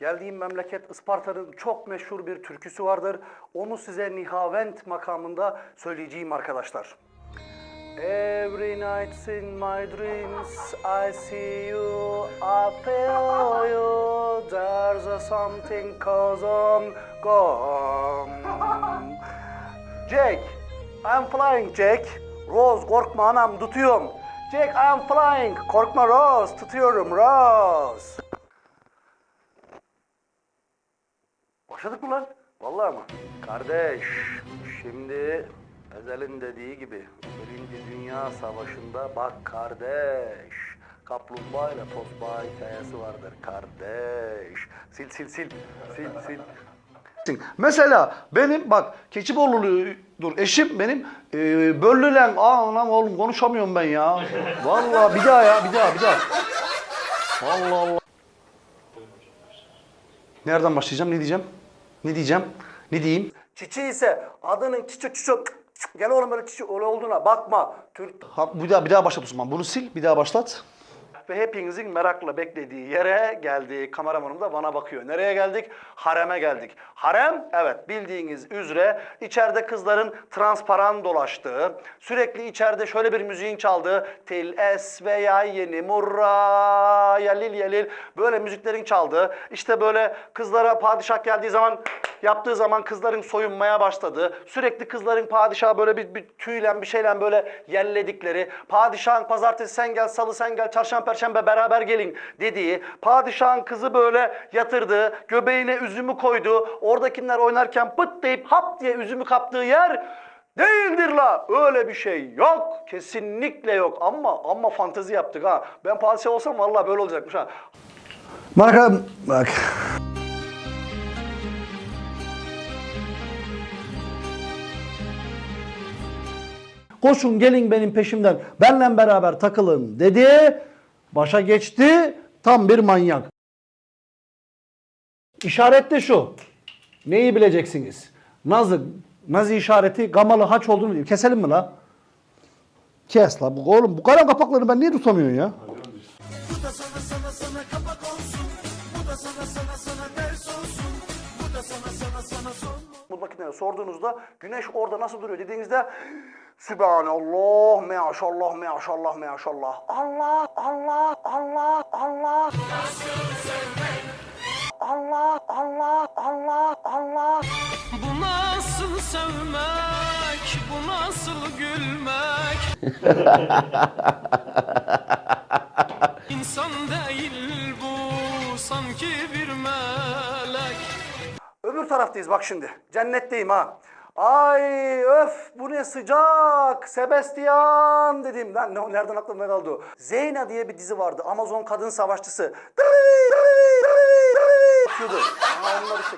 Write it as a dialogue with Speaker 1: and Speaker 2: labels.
Speaker 1: Geldiğim memleket Isparta'nın çok meşhur bir türküsü vardır. Onu size Nihavent makamında söyleyeceğim arkadaşlar. Every night in my dreams I see you, I feel you. There's a something goes on, gone. Jack, I'm flying Jack. Rose korkma anam tutuyorum. Jack I'm flying. Korkma Rose tutuyorum Rose. Başladık mı lan? Vallahi mı? Kardeş, şimdi Ezel'in dediği gibi Birinci Dünya Savaşı'nda bak kardeş Kaplumbağa ile tosbağa hikayesi vardır kardeş. Sil sil sil. Sil sil. Mesela benim bak Keçiborlulu dur eşim benim e, Böllülen aa anam oğlum konuşamıyorum ben ya. Vallahi bir daha ya bir daha bir daha. Allah Allah. Nereden başlayacağım? Ne diyeceğim? Ne diyeceğim? Ne diyeyim? Çiçi ise adının çiçi çiçi gel oğlum böyle çiçi öyle olduğuna bakma. Türk ha, bir daha bir daha başlat Osman. Bunu sil, bir daha başlat. Ve hepinizin merakla beklediği yere geldi. Kameramanım da bana bakıyor. Nereye geldik? Hareme geldik. Harem, evet bildiğiniz üzere içeride kızların transparan dolaştığı, sürekli içeride şöyle bir müziğin çaldığı, til es veya yeni murra, yalil yalil böyle müziklerin çaldığı, işte böyle kızlara padişah geldiği zaman yaptığı zaman kızların soyunmaya başladığı, sürekli kızların padişahı böyle bir, bir tüyle bir şeyle böyle yelledikleri, padişahın pazartesi sen gel, salı sen gel, çarşamba perşembe beraber gelin dediği, padişahın kızı böyle yatırdığı, göbeğine üzümü koyduğu, oradakiler oynarken pıt deyip hap diye üzümü kaptığı yer değildir la. Öyle bir şey yok. Kesinlikle yok. Ama ama fantezi yaptık ha. Ben padişah olsam vallahi böyle olacakmış ha. Bak bak. Koşun gelin benim peşimden. Benle beraber takılın dedi. Başa geçti. Tam bir manyak. İşaret de şu. Neyi bileceksiniz? Nazı, nazi işareti gamalı haç olduğunu biliyor. Keselim mi la? Kes la. Bu, oğlum bu kalem kapaklarını ben niye tutamıyorum ya? Bu makineye sorduğunuzda güneş orada nasıl duruyor dediğinizde Sübhanallah, meaşallah, meaşallah, meaşallah. Allah, Allah, Allah, Allah. Allah, Allah, Allah, Allah.
Speaker 2: Bu nasıl sevmek, bu nasıl gülmek İnsan değil bu, sanki bir melek
Speaker 1: Taraftayız bak şimdi. Cennetteyim ha. Ay öf bu ne sıcak. Sebastian dedim. Lan ne, nereden aklımda kaldı? Zeyna diye bir dizi vardı. Amazon kadın savaşçısı. Bakıyordu. Onlar işte